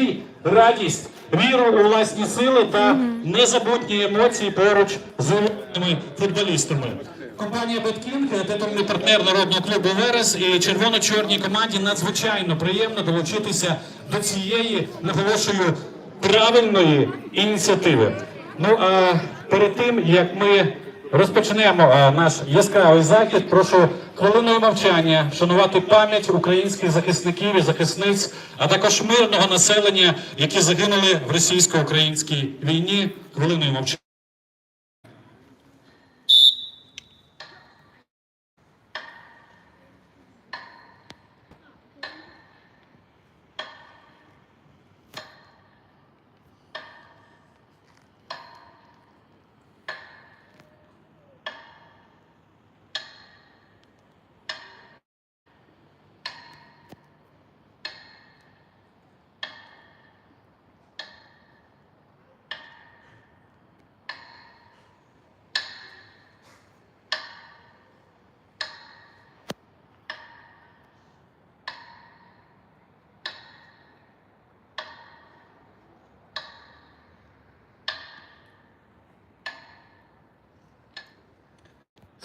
спокій, радість, віру у власні сили та незабутні емоції поруч з улюбленими футболістами. Компанія Беткінг, титульний партнер народного клубу Верес і червоно-чорній команді надзвичайно приємно долучитися до цієї, наголошую, правильної ініціативи. Ну а перед тим як ми розпочнемо наш яскравий захід, прошу хвилиною мовчання вшанувати пам'ять українських захисників і захисниць, а також мирного населення, які загинули в російсько-українській війні. Хвилиною мовчання.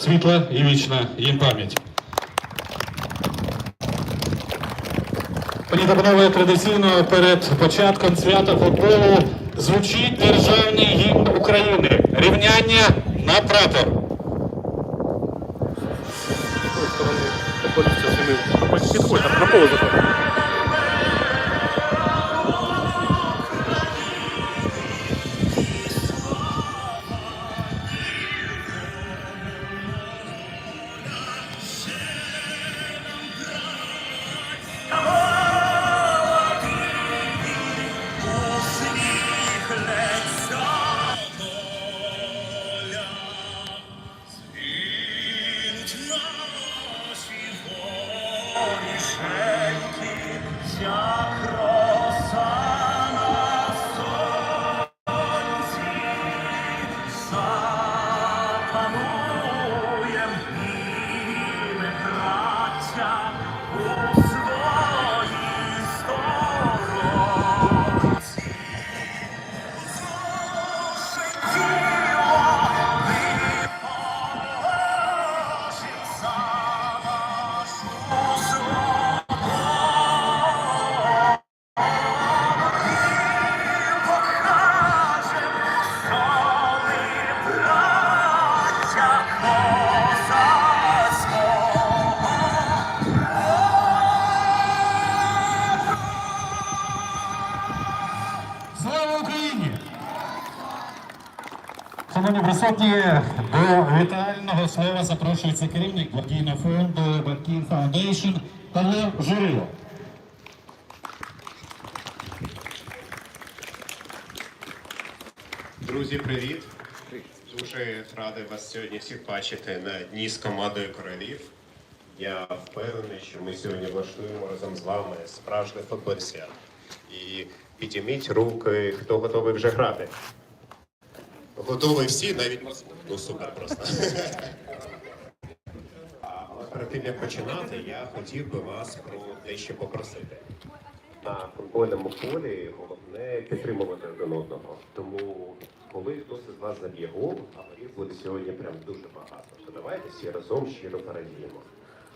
Світла і вічна їм пам'ять. Пані та панове, традиційно перед початком свята футболу звучить державний гімн України. Рівняння на прапор. Підходь, на поле заходить. Шановні присутні, до вітального слова запрошується керівник благодійного фонду Банкін Фаундейшн Павло Журило. Друзі, привіт! Дуже радий вас сьогодні всіх бачити на дні з командою королів. Я впевнений, що ми сьогодні влаштуємо разом з вами справжнє футбол свят. І підійміть руки, хто готовий вже грати. Готові всі, навіть ну супер просто. Але перед тим як починати, я хотів би вас про дещо попросити. На футбольному полі головне підтримувати один одного. Тому коли хтось із вас заб'є гол, а голів буде сьогодні прям дуже багато. То давайте всі разом щиро порадіємо.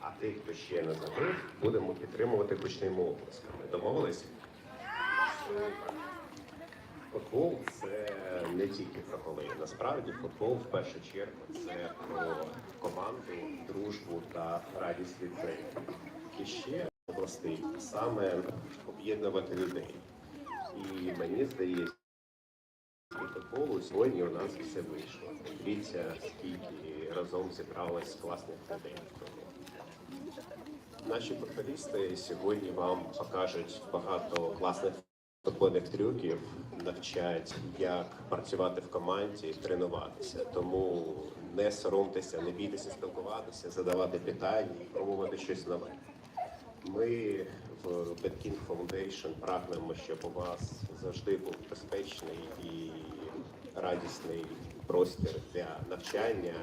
А тих, хто ще не забив, будемо підтримувати гучними оплесками. Домовились? Футбол це не тільки про голи. Насправді футбол в першу чергу це про команду, дружбу та радість гри. І ще областей саме об'єднувати людей. І мені здається, у футболу сьогодні у нас все вийшло. Дивіться, скільки разом зібралось класних людей. Наші футболісти сьогодні вам покажуть багато класних футбольних трюків, навчать, як працювати в команді, тренуватися. Тому не соромтеся, не бійтеся спілкуватися, задавати питання і пробувати щось нове. Ми в Betking Foundation прагнемо, щоб у вас завжди був безпечний і радісний простір для навчання,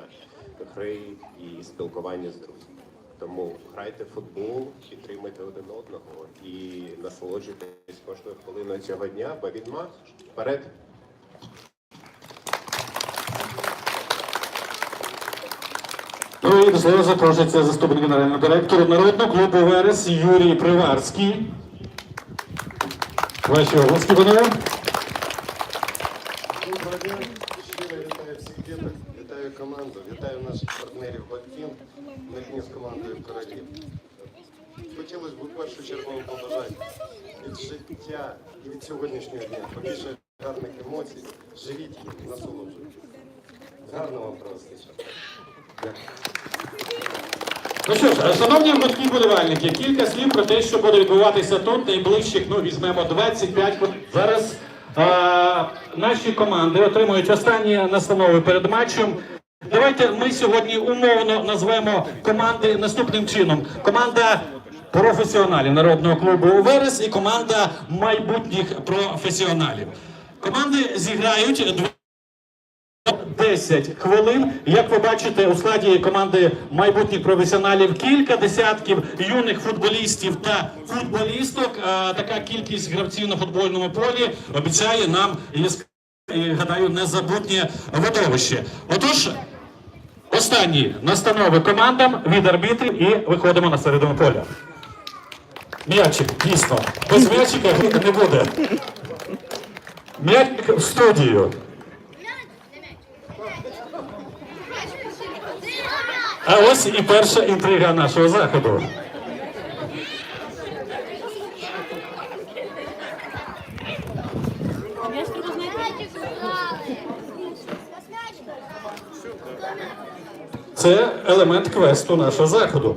гри і спілкування з друзями. Тому грайте в футбол, підтримуйте один одного і насолоджуйтесь кожною хвилиною цього дня, бо він матч. Вперед! Ну і до слова запрошується заступник генерального директора народного клубу Верес Юрій Приварський. Ваші обласки, панове. Доброго дня, щиро вітаю всіх діток, вітаю команду, вітаю наших партнерів Батьків, на з командою королів. Хотілося б у першу чергу побажати від життя і від сьогоднішнього дня побільше гарних емоцій. Живіть їх, насолоджуйтесь. Гарного вам час. Ну що ж, шановні батьки болівальники, кілька слів про те, що буде відбуватися тут найближчих, ну візьмемо 25 хвилин. Зараз а, наші команди отримують останні настанови перед матчем. Давайте ми сьогодні умовно назвемо команди наступним чином: команда професіоналів народного клубу Верес і команда майбутніх професіоналів. Команди зіграють 10 хвилин. Як ви бачите, у складі команди майбутніх професіоналів кілька десятків юних футболістів та футболісток. Така кількість гравців на футбольному полі обіцяє нам яск- і, гадаю, незабутнє видовище. Отож, останні настанови командам від арбітрів і виходимо на середину поля. М'ячик, дійсно. Без м'ячика не буде. М'ячик в студію. А ось і перша інтрига нашого заходу. Це елемент квесту нашого заходу.